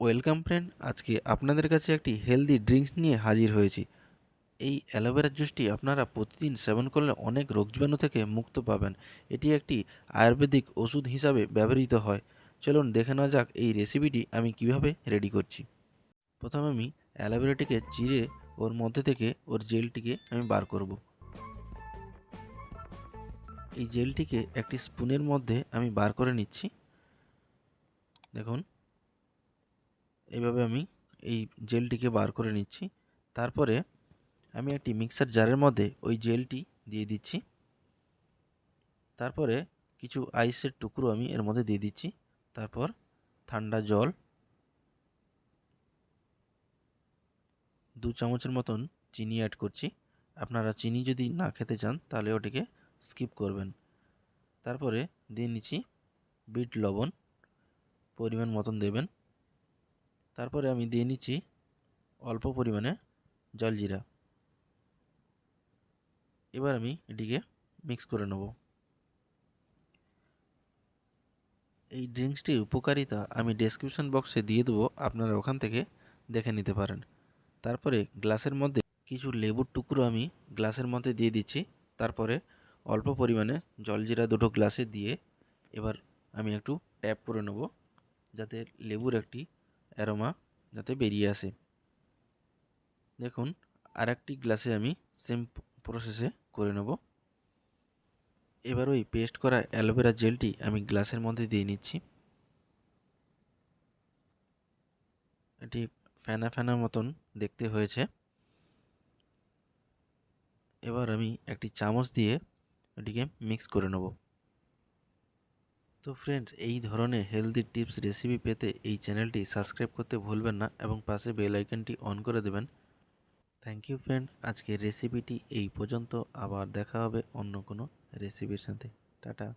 Welcome friend, আজকে আপনাদের কাছে একটি হেলদি ড্রিঙ্কস নিয়ে হাজির হয়েছি। এই অ্যালোভেরা জুসটি আপনারা প্রতিদিন সেবন করলে অনেক রোগ জীবাণু থেকে মুক্ত পাবেন। এটি একটি আয়ুর্বেদিক ওষুধ হিসাবে ব্যবহৃত হয়। চলুন দেখে নেওয়া যাক এই রেসিপিটি আমি কীভাবে রেডি করছি। প্রথমে আমি অ্যালোভেরাটিকে চিরে ওর মধ্যে থেকে ওর জেলটিকে আমি বার করব। এই জেলটিকে একটি স্পুনের মধ্যে আমি বার করে নিচ্ছি। দেখুন। এইভাবে আমি এই জেলটিকে বার করে নিচ্ছি। তারপরে আমি একটি মিক্সার জারের মধ্যে ওই জেলটি দিয়ে দিচ্ছি। তারপরে কিছু আইসের টুকরো আমি এর মধ্যে দিয়ে দিচ্ছি। তারপর ঠান্ডা জল দু চামচের মতন চিনি অ্যাড করছি। আপনারা চিনি যদি না খেতে চান, তাহলে ওটিকে স্কিপ করবেন। তারপরে দিয়ে নিচ্ছি বিট লবণ, পরিমাণ মতন দেবেন। তারপরে আমি দিয়ে নিচ্ছি অল্প পরিমাণে জলজিরা এবার আমি এটিকে মিক্স করে নেব। এই ড্রিঙ্কসটির উপকারিতা আমি ডেসক্রিপশন বক্সে দিয়ে দেবো, আপনারা ওখান থেকে দেখে নিতে পারেন। তারপরে গ্লাসের মধ্যে কিছু লেবুর টুকরো আমি গ্লাসের মধ্যে দিয়ে দিচ্ছি। তারপরে অল্প পরিমাণে জলজিরা দুটো গ্লাসে দিয়ে এবার আমি একটু ট্যাপ করে নেব, যাতে লেবুর একটি অ্যারোমা যাতে বেরিয়ে আসে। দেখুন আর একটি গ্লাসে আমি সেম প্রসেসে করে নেব। এবার ওই পেস্ট করা অ্যালোভেরা জেলটি আমি গ্লাসের মধ্যে দিয়ে নিচ্ছি। এটি ফ্যানা ফ্যানা মতন দেখতে হয়েছে। এবার আমি একটি চামচ দিয়ে এটিকে মিক্স করে নেব। তো ফ্রেন্ডস এই ধরনের হেলদি টিপস রেসিপি পেতে এই চ্যানেলটি সাবস্ক্রাইব করতে ভুলবেন না এবং পাশে বেল আইকনটি অন করে দেবেন। থ্যাংক ইউ ফ্রেন্ড আজকের রেসিপিটি এই পর্যন্ত। আবার দেখা হবে অন্য কোনো রেসিপির সাথে। টাটা।